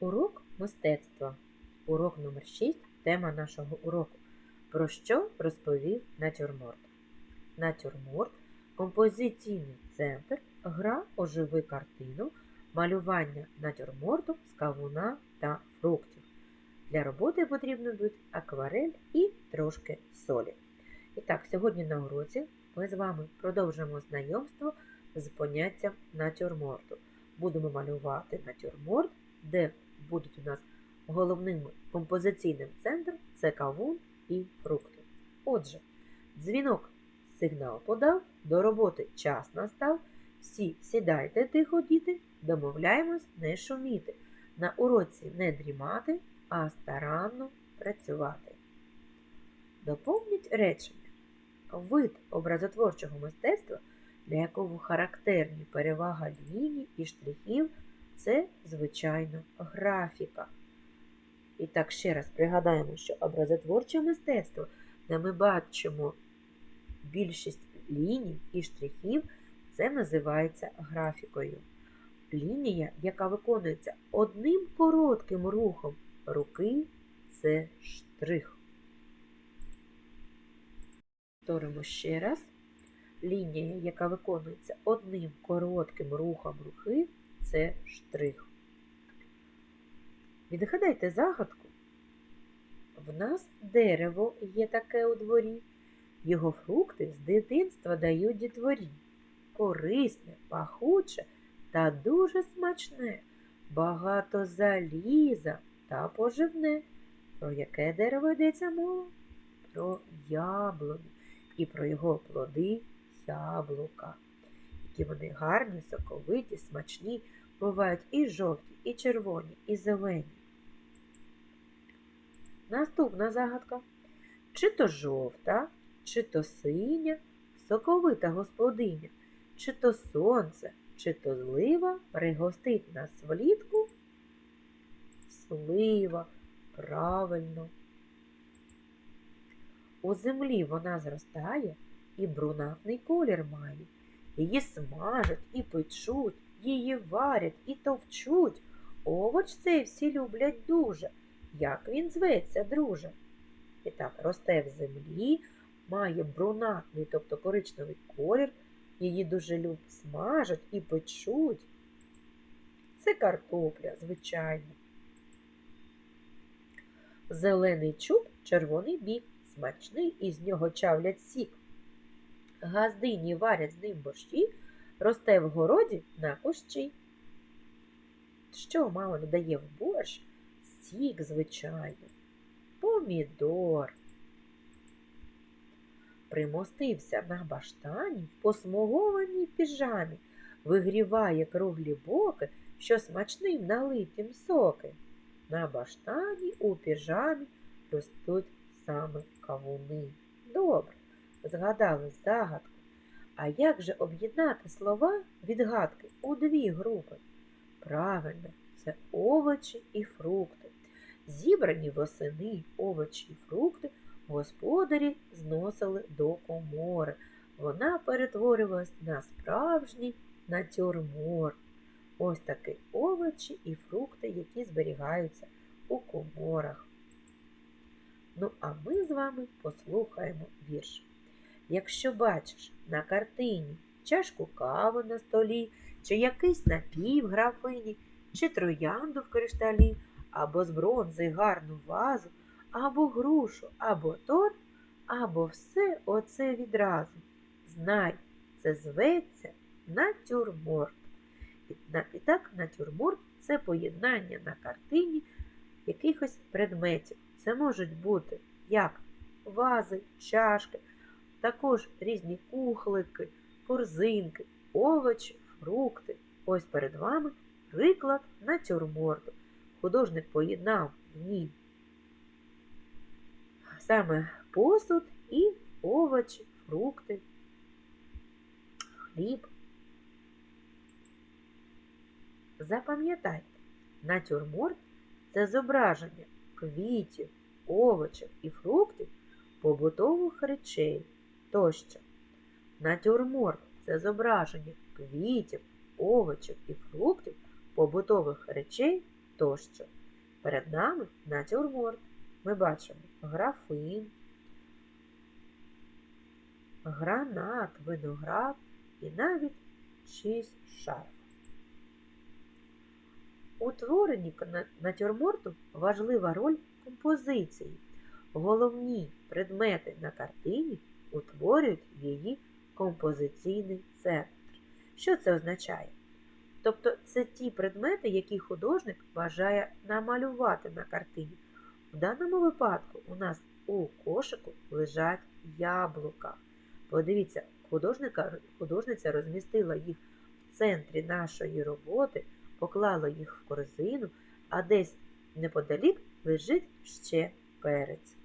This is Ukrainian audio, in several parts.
Урок мистецтва. Урок номер 6 Тема нашого уроку. Про що розповів натюрморт? Натюрморт композиційний центр, гра оживи картину, малювання натюрморту з кавуна та фруктів. Для роботи потрібно буде акварель і трошки солі. І так, сьогодні на уроці ми з вами продовжимо знайомство з поняттям натюрморту. Будемо малювати натюрморт, де будуть у нас головним композиційним центром це кавун і фрукти. Отже, дзвінок сигнал подав, до роботи час настав. Всі сідайте тихо, діти, домовляємось не шуміти. На уроці не дрімати, а старанно працювати. Доповніть речення. Вид образотворчого мистецтва, для якого характерні перевага ліній і штрихів, це, звичайно, графіка. І так ще раз пригадаємо, що образотворче мистецтво, де ми бачимо більшість ліній і штрихів, це називається графікою. Лінія, яка виконується одним коротким рухом руки, це штрих. Повторимо ще раз. Лінія, яка виконується одним коротким рухом руки, це штрих. Відгадайте загадку. В нас дерево є таке у дворі. Його фрукти з дитинства дають дітворі. Корисне, пахуче та дуже смачне, багато заліза та поживне. Про яке дерево йдеться мова? Про яблуню і про його плоди яблука. Які вони гарні, соковиті, смачні, бувають і жовті, і червоні, і зелені. Наступна загадка. Чи то жовта, чи то синя, соковита господиня, чи то сонце, чи то злива пригостить нас влітку? Слива, правильно. У землі вона зростає і брунатний колір має. Її смажать і печуть, її варять і товчуть. Овоч цей всі люблять дуже. Як він зветься, друже? І так, росте в землі, має брунатний, тобто коричневий колір, її дуже люб смажать і печуть. Це картопля, звичайно. Зелений чуб, червоний бік, смачний, із нього чавлять сік. Газдині варять з ним борщі, росте в городі на кущі. Що мама додає в борщ? Сік, звичайно, помідор. Примостився на баштані в посмугованій піжамі, вигріває круглі боки, що смачним налитім соки. На баштані у піжамі ростуть саме кавуни. Добре, згадали загадку. А як же об'єднати слова відгадки у дві групи? Правильно, це овочі і фрукти. Зібрані восени овочі і фрукти господарі зносили до комори. Вона перетворювалась на справжній натюрморт. Ось такі овочі і фрукти, які зберігаються у коморах. Ну, а ми з вами послухаємо вірш. Якщо бачиш на картині чашку кави на столі, чи якийсь напій в графині, чи троянду в кришталі, або з бронзи гарну вазу, або грушу, або торт, або все оце відразу. Знай, це зветься натюрморт. І, так, натюрморт це поєднання на картині якихось предметів. Це можуть бути як вази, чашки, також різні кухлики, корзинки, овочі, фрукти. Ось перед вами приклад натюрморту. Художник поєднав в ній саме посуд і овочі, фрукти, хліб. Запам'ятайте, натюрморт це зображення квітів, овочів і фруктів, побутових речей тощо. Натюрморт це зображення квітів, овочів і фруктів, побутових речей тощо. Перед нами натюрморт. Ми бачимо графин, гранат, виноград і навіть чийсь шарф. У творенні натюрморту важлива роль композиції. Головні предмети на картині утворюють її композиційний центр. Що це означає? Тобто це ті предмети, які художник бажає намалювати на картині. В даному випадку у нас у кошику лежать яблука. Подивіться, художника, художниця розмістила їх в центрі нашої роботи, поклала їх в корзину, а десь неподалік лежить ще перець.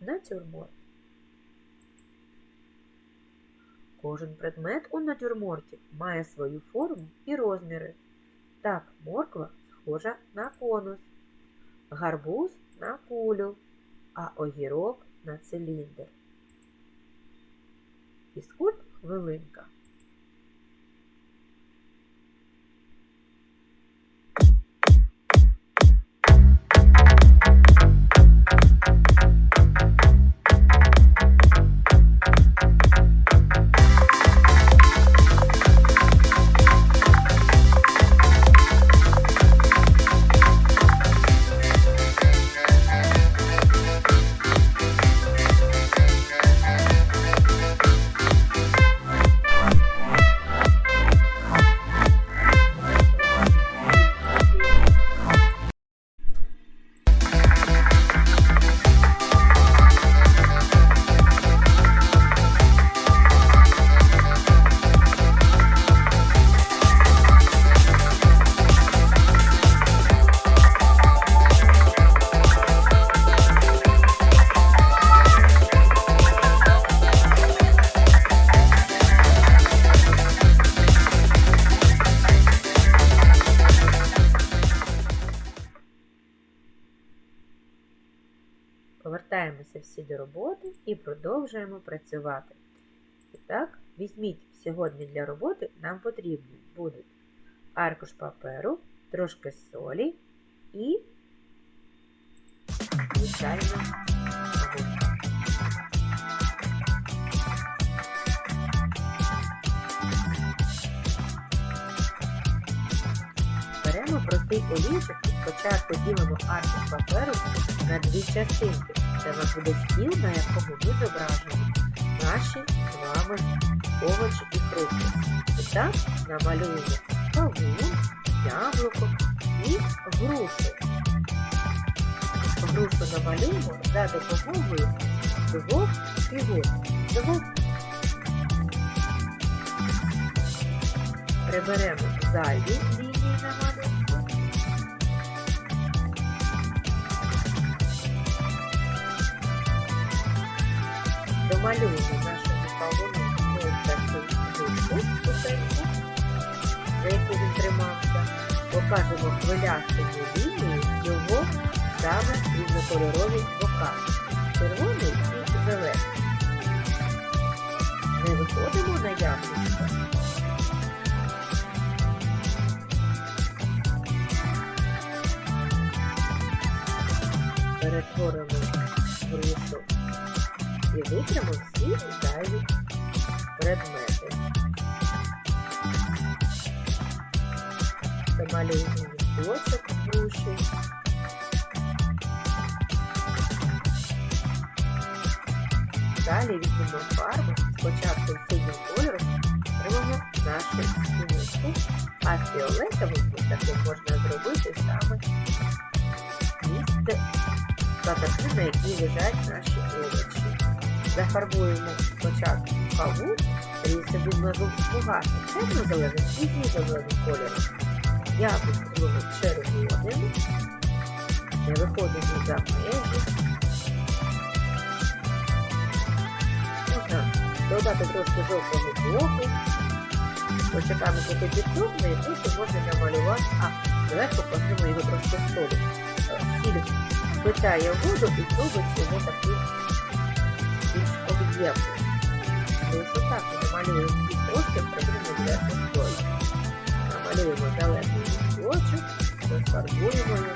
Натюрморт. Кожен предмет у натюрморті має свою форму і розміри. Так, морква схожа на конус, гарбуз на кулю, а огірок на циліндр. Фізкульт хвилинка. Повертаємося всі до роботи і продовжуємо працювати. І так, візьміть сьогодні для роботи нам потрібні будуть аркуш паперу, трошки солі і звичайно Олівчик і спочатку ділимо аркуш паперу на дві частинки. Це у нас буде стіл, на якому ми зображуємо наші з вами овочі і фрукти. І так намалюємо кавун, яблуко і грушу. Грушу намалюємо за допомогою двох фігур. Приберемо зайві лінії на Домалюємо кавуну ось таку грушу сухеньку, за яку він тримався. Покажемо хвилястою лінією його саме різнокольорові бока. Червоний і зелений. Не виходимо на яблучко. Перетворимо грушу і витримо всі зайві предмети. Замалюємо листочок груші. Далі візьмемо фарбу, спочатку синім кольором робимо нашу стіночку, а фіолетовим ось таким можна зробити саме місце скатертини, на якій лежать наші овочі. Зафарбуємо спочатку каву, і собі багато темно-зеленим і зеленим кольором. Яблуко зробимо червоним, не виходимо за межі. Можна додати трошки жовтого боку. Почекаємо, поки підсохне, і потім можна намалювати, а зверху покажемо його трошки солі. Сіль впитає воду і зробить його такий більш об'ємним. Лише так намалюємо трошки приберемо зверху солі. Намалюємо зелений листочок, Розфарбуємо його.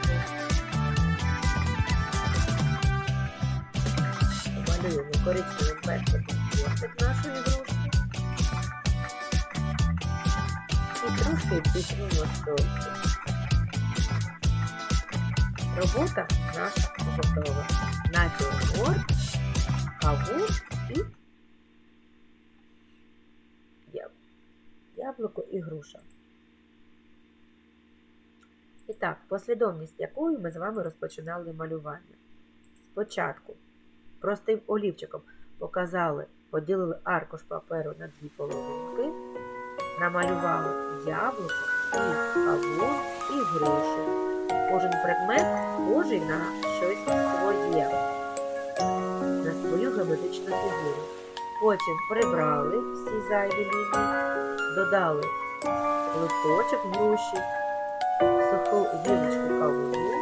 Малюємо коричневим пензликом хвостик нашої грушки. І трошки підсунемо стойку. Робота наша готова. Натюрморт, кавун і яблуко і груша. І так, послідовність якою ми з вами розпочинали малювання. Спочатку простим олівчиком показали, поділили аркуш паперу на дві половинки, намалювали яблуко, і кавун, і грушу. Кожен предмет схожий на щось своє, на свою геометричну фігуру. Потім прибрали всі зайві лінії, додали листочок груші, суху гілочку кавуну,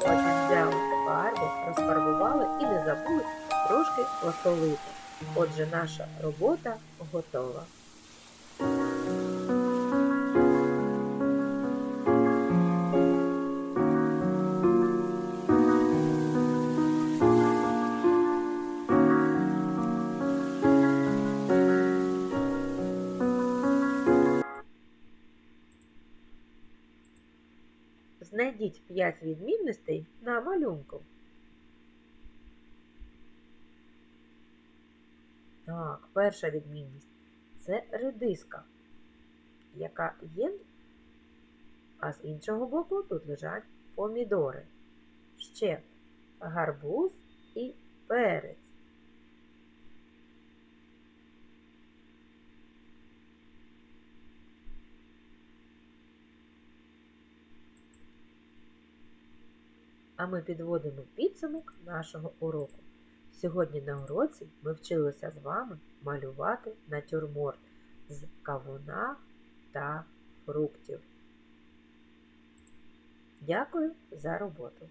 потім взяли фарби, розфарбували і не забули трошки посолити. Отже, наша робота готова. Знайдіть 5 відмінностей на малюнку. Так, перша відмінність це редиска, яка є, а з іншого боку тут лежать помідори. Ще гарбуз і перець. А ми підводимо підсумок нашого уроку. Сьогодні на уроці ми вчилися з вами малювати натюрморт з кавуна та фруктів. Дякую за роботу!